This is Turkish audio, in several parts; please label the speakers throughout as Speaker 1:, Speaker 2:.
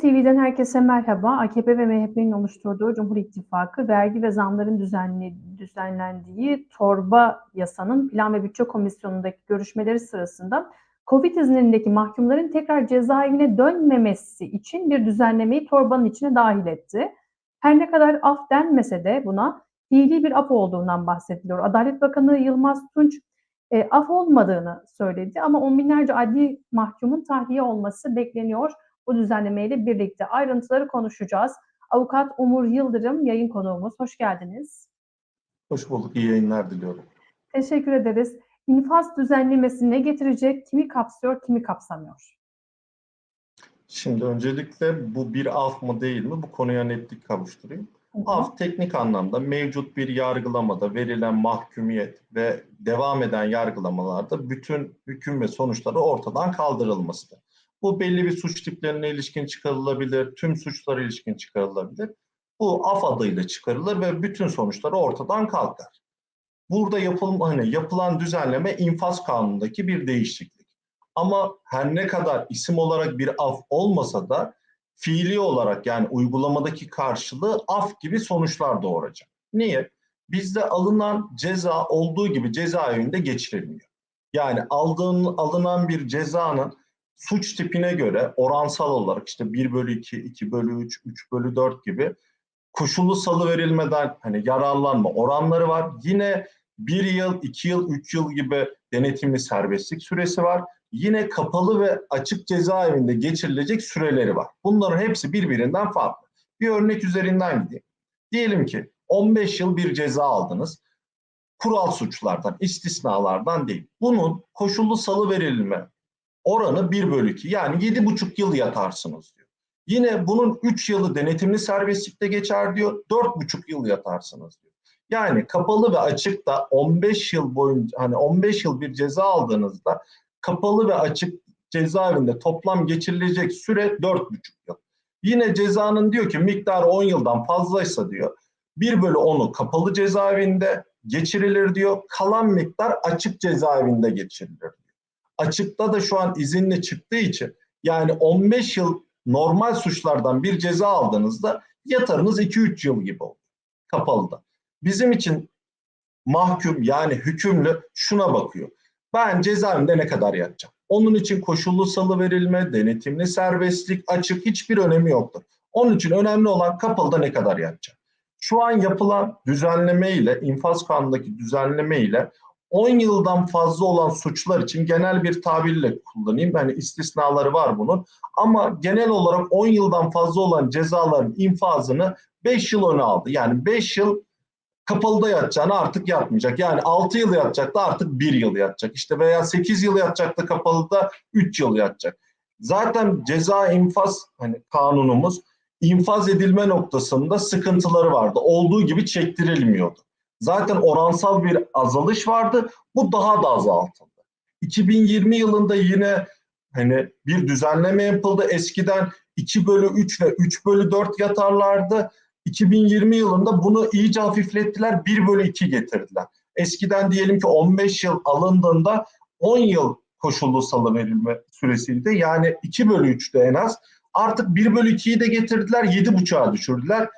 Speaker 1: TV'den herkese merhaba. AKP ve MHP'nin oluşturduğu Cumhur İttifakı vergi ve zamların düzenli, düzenlendiği torba yasanın Plan ve Bütçe Komisyonu'ndaki görüşmeleri sırasında Covid iznindeki mahkumların tekrar cezaevine dönmemesi için bir düzenlemeyi torbanın içine dahil etti. Her ne kadar af denmese de buna fiili bir af olduğundan bahsediliyor. Adalet Bakanı Yılmaz Tunç e, af olmadığını söyledi ama on binlerce adli mahkumun tahliye olması bekleniyor bu düzenlemeyle birlikte ayrıntıları konuşacağız. Avukat Umur Yıldırım yayın konuğumuz. Hoş geldiniz.
Speaker 2: Hoş bulduk. İyi yayınlar diliyorum.
Speaker 1: Teşekkür ederiz. İnfaz düzenlemesi ne getirecek? Kimi kapsıyor, kimi kapsamıyor?
Speaker 2: Şimdi öncelikle bu bir af mı değil mi? Bu konuya netlik kavuşturayım. Af teknik anlamda mevcut bir yargılamada verilen mahkumiyet ve devam eden yargılamalarda bütün hüküm ve sonuçları ortadan kaldırılmasıdır. Bu belli bir suç tiplerine ilişkin çıkarılabilir, tüm suçlara ilişkin çıkarılabilir. Bu af adıyla çıkarılır ve bütün sonuçları ortadan kalkar. Burada yapılma, hani yapılan düzenleme infaz kanunundaki bir değişiklik. Ama her ne kadar isim olarak bir af olmasa da fiili olarak yani uygulamadaki karşılığı af gibi sonuçlar doğuracak. Niye? Bizde alınan ceza olduğu gibi cezaevinde geçirilmiyor. Yani aldığın, alınan bir cezanın suç tipine göre oransal olarak işte 1 bölü 2, 2 bölü 3, 3 bölü 4 gibi koşullu salı verilmeden hani yararlanma oranları var. Yine 1 yıl, 2 yıl, 3 yıl gibi denetimli serbestlik süresi var. Yine kapalı ve açık cezaevinde geçirilecek süreleri var. Bunların hepsi birbirinden farklı. Bir örnek üzerinden gideyim. Diyelim ki 15 yıl bir ceza aldınız. Kural suçlardan, istisnalardan değil. Bunun koşullu salı verilme oranı 1 bölü 2 yani 7,5 yıl yatarsınız diyor. Yine bunun 3 yılı denetimli serbestlikte geçer diyor, 4,5 yıl yatarsınız diyor. Yani kapalı ve açıkta 15 yıl boyunca hani 15 yıl bir ceza aldığınızda kapalı ve açık cezaevinde toplam geçirilecek süre 4,5 yıl. Yine cezanın diyor ki miktarı 10 yıldan fazlaysa diyor 1 bölü 10'u kapalı cezaevinde geçirilir diyor. Kalan miktar açık cezaevinde geçirilir diyor. Açıkta da şu an izinle çıktığı için yani 15 yıl normal suçlardan bir ceza aldığınızda yatarınız 2-3 yıl gibi olur kapalıda. Bizim için mahkum yani hükümlü şuna bakıyor. Ben cezaevinde ne kadar yatacağım? Onun için koşullu salı verilme, denetimli serbestlik, açık hiçbir önemi yoktur. Onun için önemli olan kapalıda ne kadar yatacağım. Şu an yapılan düzenleme ile, infaz kanundaki düzenleme ile 10 yıldan fazla olan suçlar için genel bir tabirle kullanayım. Yani istisnaları var bunun. Ama genel olarak 10 yıldan fazla olan cezaların infazını 5 yıl öne aldı. Yani 5 yıl kapalıda yatacağını artık yatmayacak. Yani 6 yıl yatacaktı artık 1 yıl yatacak. İşte veya 8 yıl yatacaktı kapalıda 3 yıl yatacak. Zaten ceza infaz hani kanunumuz infaz edilme noktasında sıkıntıları vardı. Olduğu gibi çektirilmiyordu. Zaten oransal bir azalış vardı. Bu daha da azaltıldı. 2020 yılında yine hani bir düzenleme yapıldı. Eskiden 2 bölü 3 ve 3 bölü 4 yatarlardı. 2020 yılında bunu iyice hafiflettiler. 1 bölü 2 getirdiler. Eskiden diyelim ki 15 yıl alındığında 10 yıl koşullu salı verilme süresiydi. Yani 2 bölü 3'te en az. Artık 1 bölü 2'yi de getirdiler. 7,5'a düşürdüler.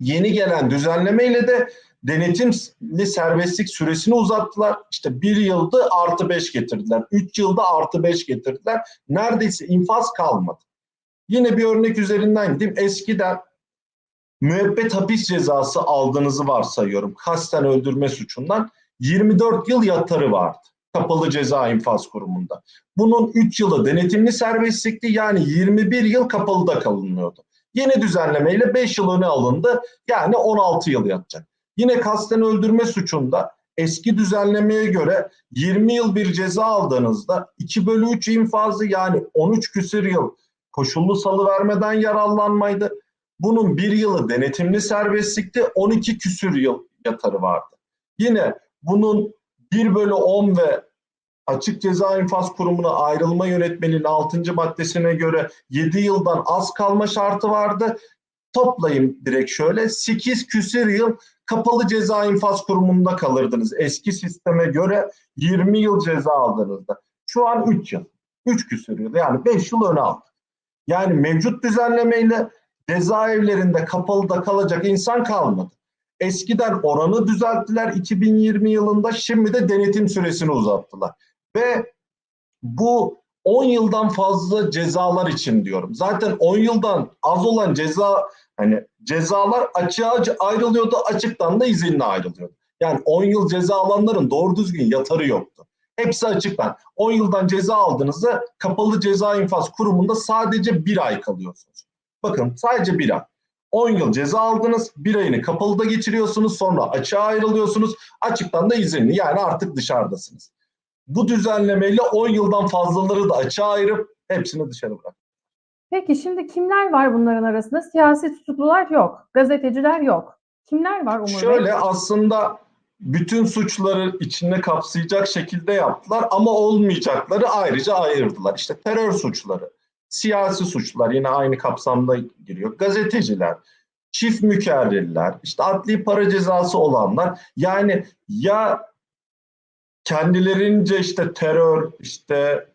Speaker 2: Yeni gelen düzenlemeyle de denetimli serbestlik süresini uzattılar. İşte bir yılda artı beş getirdiler. Üç yılda artı beş getirdiler. Neredeyse infaz kalmadı. Yine bir örnek üzerinden gideyim. Eskiden müebbet hapis cezası aldığınızı varsayıyorum. Kasten öldürme suçundan 24 yıl yatarı vardı. Kapalı ceza infaz kurumunda. Bunun 3 yılı denetimli serbestlikti yani 21 yıl kapalıda kalınıyordu. Yeni düzenlemeyle 5 yıl öne alındı yani 16 yıl yatacak. Yine kasten öldürme suçunda eski düzenlemeye göre 20 yıl bir ceza aldığınızda 2 bölü 3 infazı yani 13 küsür yıl koşullu salı vermeden yararlanmaydı. Bunun bir yılı denetimli serbestlikte 12 küsür yıl yatarı vardı. Yine bunun 1 bölü 10 ve açık ceza infaz kurumuna ayrılma yönetmenin 6. maddesine göre 7 yıldan az kalma şartı vardı. Toplayayım direkt şöyle 8 küsür yıl kapalı ceza infaz kurumunda kalırdınız. Eski sisteme göre 20 yıl ceza aldığınızda. Şu an 3 yıl. 3 küsür yıl yani 5 yıl öne aldı. Yani mevcut düzenlemeyle cezaevlerinde kapalıda kalacak insan kalmadı. Eskiden oranı düzelttiler 2020 yılında şimdi de denetim süresini uzattılar. Ve bu 10 yıldan fazla cezalar için diyorum. Zaten 10 yıldan az olan ceza hani cezalar açığa ayrılıyordu, açıktan da izinle ayrılıyordu. Yani 10 yıl ceza alanların doğru düzgün yatarı yoktu. Hepsi açıktan. 10 yıldan ceza aldığınızda kapalı ceza infaz kurumunda sadece bir ay kalıyorsunuz. Bakın sadece bir ay. 10 yıl ceza aldınız, bir ayını kapalıda geçiriyorsunuz, sonra açığa ayrılıyorsunuz, açıktan da izinli yani artık dışarıdasınız. Bu düzenlemeyle 10 yıldan fazlaları da açığa ayırıp hepsini dışarı bırak.
Speaker 1: Peki şimdi kimler var bunların arasında? Siyasi tutuklular yok, gazeteciler yok. Kimler var Umur Bey?
Speaker 2: Şöyle aslında bütün suçları içinde kapsayacak şekilde yaptılar ama olmayacakları ayrıca ayırdılar. İşte terör suçları, siyasi suçlar yine aynı kapsamda giriyor. Gazeteciler, çift mükerrirler, işte adli para cezası olanlar yani ya kendilerince işte terör işte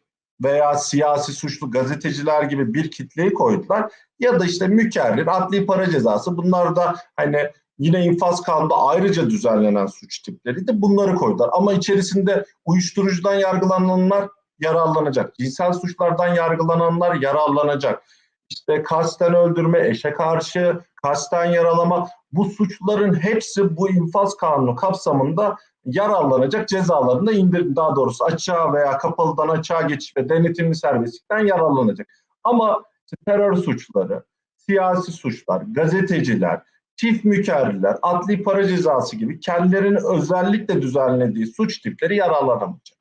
Speaker 2: veya siyasi suçlu gazeteciler gibi bir kitleyi koydular ya da işte mükerrir, adli para cezası bunlar da hani yine infaz kanunda ayrıca düzenlenen suç tipleri de bunları koydular. Ama içerisinde uyuşturucudan yargılananlar yararlanacak. Cinsel suçlardan yargılananlar yararlanacak. İşte kasten öldürme, eşe karşı, kasten yaralama bu suçların hepsi bu infaz kanunu kapsamında yararlanacak cezalarında indir daha doğrusu açığa veya kapalıdan açığa geçiş ve denetimli serbestlikten yararlanacak. Ama işte terör suçları, siyasi suçlar, gazeteciler, çift mükerriler, adli para cezası gibi kendilerinin özellikle düzenlediği suç tipleri yararlanamayacak.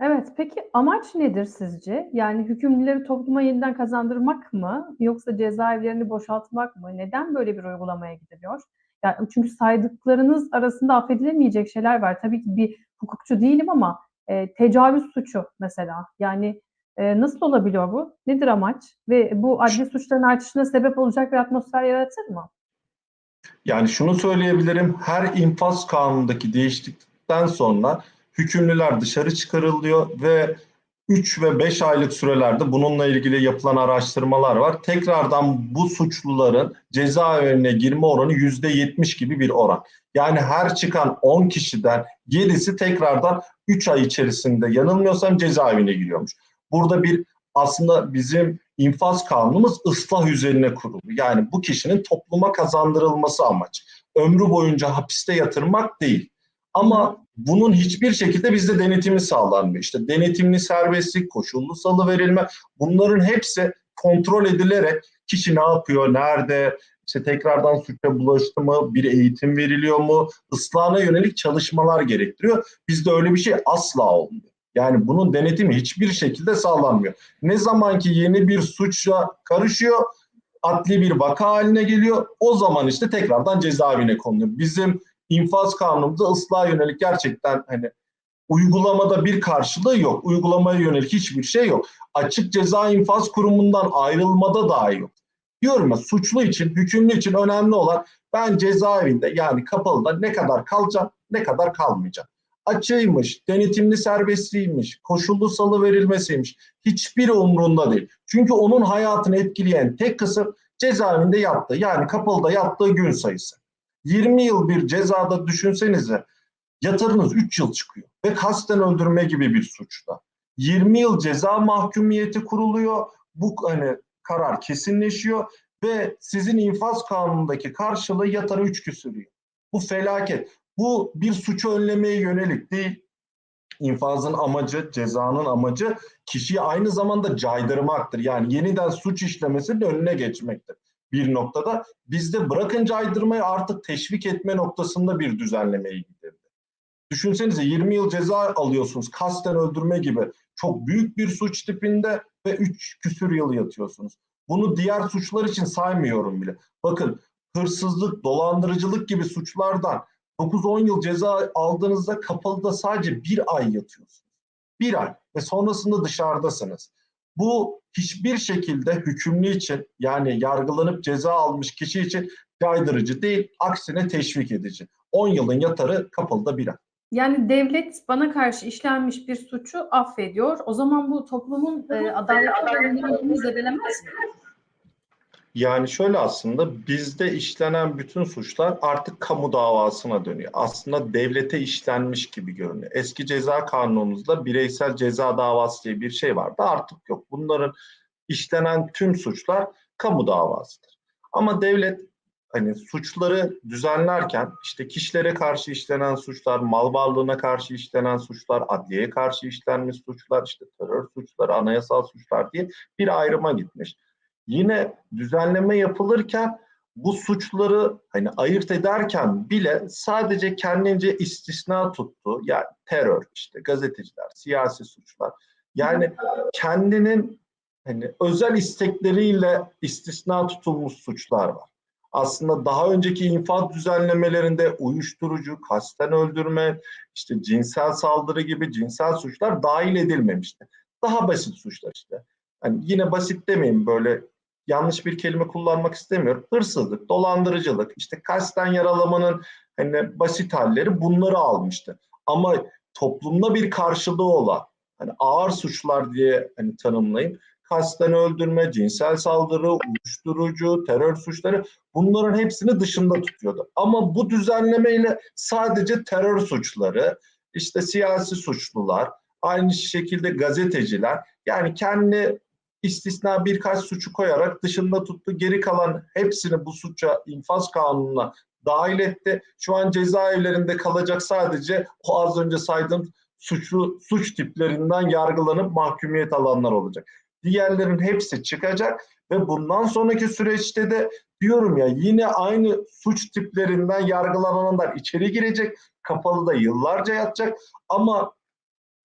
Speaker 1: Evet, peki amaç nedir sizce? Yani hükümlüleri topluma yeniden kazandırmak mı yoksa cezaevlerini boşaltmak mı? Neden böyle bir uygulamaya gidiliyor? Yani çünkü saydıklarınız arasında affedilemeyecek şeyler var. Tabii ki bir hukukçu değilim ama e, tecavüz suçu mesela. Yani e, nasıl olabiliyor bu? Nedir amaç? Ve bu adli suçların artışına sebep olacak bir atmosfer yaratır mı?
Speaker 2: Yani şunu söyleyebilirim. Her infaz kanunundaki değişiklikten sonra hükümlüler dışarı çıkarılıyor ve 3 ve 5 aylık sürelerde bununla ilgili yapılan araştırmalar var. Tekrardan bu suçluların cezaevine girme oranı %70 gibi bir oran. Yani her çıkan 10 kişiden 7'si tekrardan 3 ay içerisinde yanılmıyorsam cezaevine giriyormuş. Burada bir aslında bizim infaz kanunumuz ıslah üzerine kurulu. Yani bu kişinin topluma kazandırılması amaç. Ömrü boyunca hapiste yatırmak değil. Ama bunun hiçbir şekilde bizde denetimi sağlanmıyor. İşte denetimli serbestlik, koşullu salı verilme bunların hepsi kontrol edilerek kişi ne yapıyor, nerede, işte tekrardan suça bulaştı mı, bir eğitim veriliyor mu, ıslahına yönelik çalışmalar gerektiriyor. Bizde öyle bir şey asla olmuyor. Yani bunun denetimi hiçbir şekilde sağlanmıyor. Ne zaman ki yeni bir suçla karışıyor, adli bir vaka haline geliyor, o zaman işte tekrardan cezaevine konuluyor. Bizim infaz kanunumuzda ıslah yönelik gerçekten hani uygulamada bir karşılığı yok. Uygulamaya yönelik hiçbir şey yok. Açık ceza infaz kurumundan ayrılmada dahi yok. Diyorum ya suçlu için, hükümlü için önemli olan ben cezaevinde yani kapalıda ne kadar kalacağım, ne kadar kalmayacağım. Açığıymış, denetimli serbestliğiymiş, koşullu salı verilmesiymiş. Hiçbir umrunda değil. Çünkü onun hayatını etkileyen tek kısım cezaevinde yattığı yani kapalıda yattığı gün sayısı. 20 yıl bir cezada düşünsenize yatarınız 3 yıl çıkıyor ve kasten öldürme gibi bir suçta. 20 yıl ceza mahkumiyeti kuruluyor. Bu hani karar kesinleşiyor ve sizin infaz kanunundaki karşılığı yatarı 3 küsürüyor. Bu felaket. Bu bir suçu önlemeye yönelik değil. İnfazın amacı, cezanın amacı kişiyi aynı zamanda caydırmaktır. Yani yeniden suç işlemesinin önüne geçmektir bir noktada. Bizde bırakın caydırmayı artık teşvik etme noktasında bir düzenlemeye gidildi. Düşünsenize 20 yıl ceza alıyorsunuz kasten öldürme gibi çok büyük bir suç tipinde ve 3 küsür yıl yatıyorsunuz. Bunu diğer suçlar için saymıyorum bile. Bakın hırsızlık, dolandırıcılık gibi suçlardan 9-10 yıl ceza aldığınızda kapalıda sadece bir ay yatıyorsunuz. Bir ay ve sonrasında dışarıdasınız. Bu hiçbir şekilde hükümlü için yani yargılanıp ceza almış kişi için caydırıcı değil, aksine teşvik edici. 10 yılın yatarı kapalıda bir ay.
Speaker 1: Yani devlet bana karşı işlenmiş bir suçu affediyor. O zaman bu toplumun e, adaleti olan inancını zedelemez mi?
Speaker 2: Yani şöyle aslında bizde işlenen bütün suçlar artık kamu davasına dönüyor. Aslında devlete işlenmiş gibi görünüyor. Eski ceza kanunumuzda bireysel ceza davası diye bir şey vardı. Artık yok. Bunların işlenen tüm suçlar kamu davasıdır. Ama devlet hani suçları düzenlerken işte kişilere karşı işlenen suçlar, mal varlığına karşı işlenen suçlar, adliyeye karşı işlenmiş suçlar, işte terör suçları, anayasal suçlar diye bir ayrıma gitmiş. Yine düzenleme yapılırken bu suçları hani ayırt ederken bile sadece kendince istisna tuttu. Yani terör, işte gazeteciler, siyasi suçlar. Yani kendinin hani özel istekleriyle istisna tutulmuş suçlar var. Aslında daha önceki infaz düzenlemelerinde uyuşturucu, kasten öldürme, işte cinsel saldırı gibi cinsel suçlar dahil edilmemişti. Daha basit suçlar işte. Hani yine basit demeyeyim böyle yanlış bir kelime kullanmak istemiyorum. Hırsızlık, dolandırıcılık, işte kasten yaralamanın hani basit halleri bunları almıştı. Ama toplumda bir karşılığı olan hani ağır suçlar diye hani tanımlayayım. Kasten öldürme, cinsel saldırı, uyuşturucu, terör suçları bunların hepsini dışında tutuyordu. Ama bu düzenlemeyle sadece terör suçları, işte siyasi suçlular, aynı şekilde gazeteciler yani kendi istisna birkaç suçu koyarak dışında tuttu. Geri kalan hepsini bu suça infaz kanununa dahil etti. Şu an cezaevlerinde kalacak sadece o az önce saydığım suçlu suç tiplerinden yargılanıp mahkumiyet alanlar olacak. Diğerlerin hepsi çıkacak ve bundan sonraki süreçte de diyorum ya yine aynı suç tiplerinden yargılananlar içeri girecek. Kapalı da yıllarca yatacak ama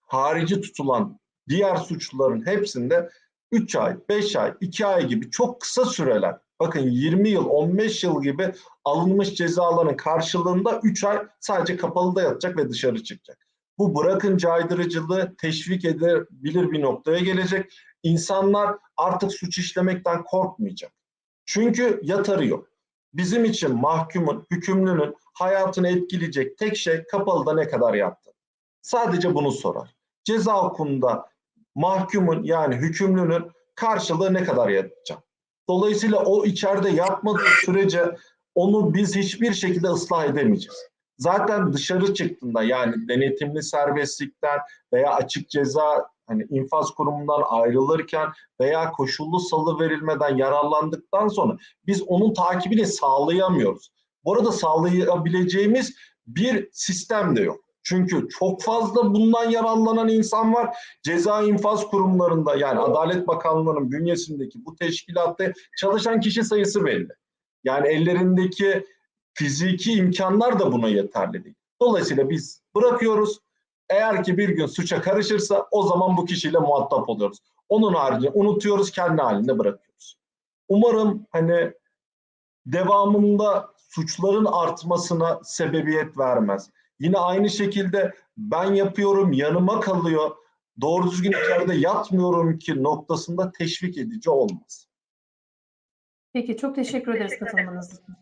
Speaker 2: harici tutulan diğer suçluların hepsinde 3 ay, 5 ay, 2 ay gibi çok kısa süreler, bakın 20 yıl, 15 yıl gibi alınmış cezaların karşılığında 3 ay sadece kapalıda yatacak ve dışarı çıkacak. Bu bırakın caydırıcılığı teşvik edebilir bir noktaya gelecek. İnsanlar artık suç işlemekten korkmayacak. Çünkü yatarı yok. Bizim için mahkumun, hükümlünün hayatını etkileyecek tek şey kapalıda ne kadar yattı. Sadece bunu sorar. Ceza hukukunda mahkumun yani hükümlünün karşılığı ne kadar yatacak? Dolayısıyla o içeride yatmadığı sürece onu biz hiçbir şekilde ıslah edemeyeceğiz. Zaten dışarı çıktığında yani denetimli serbestlikten veya açık ceza hani infaz kurumundan ayrılırken veya koşullu salı verilmeden yararlandıktan sonra biz onun takibini sağlayamıyoruz. Bu arada sağlayabileceğimiz bir sistem de yok. Çünkü çok fazla bundan yararlanan insan var. Ceza infaz kurumlarında yani Adalet Bakanlığı'nın bünyesindeki bu teşkilatta çalışan kişi sayısı belli. Yani ellerindeki fiziki imkanlar da buna yeterli değil. Dolayısıyla biz bırakıyoruz. Eğer ki bir gün suça karışırsa o zaman bu kişiyle muhatap oluyoruz. Onun haricinde unutuyoruz, kendi halinde bırakıyoruz. Umarım hani devamında suçların artmasına sebebiyet vermez. Yine aynı şekilde ben yapıyorum, yanıma kalıyor, doğru düzgün içeride yatmıyorum ki noktasında teşvik edici olmaz.
Speaker 1: Peki çok teşekkür ederiz katılmanız için.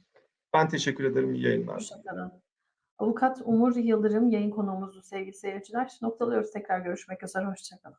Speaker 2: Ben teşekkür ederim. İyi yayınlar.
Speaker 1: Hoşçakalın. Avukat Umur Yıldırım yayın konuğumuzdu sevgili seyirciler. Noktalıyoruz tekrar görüşmek üzere. Hoşçakalın.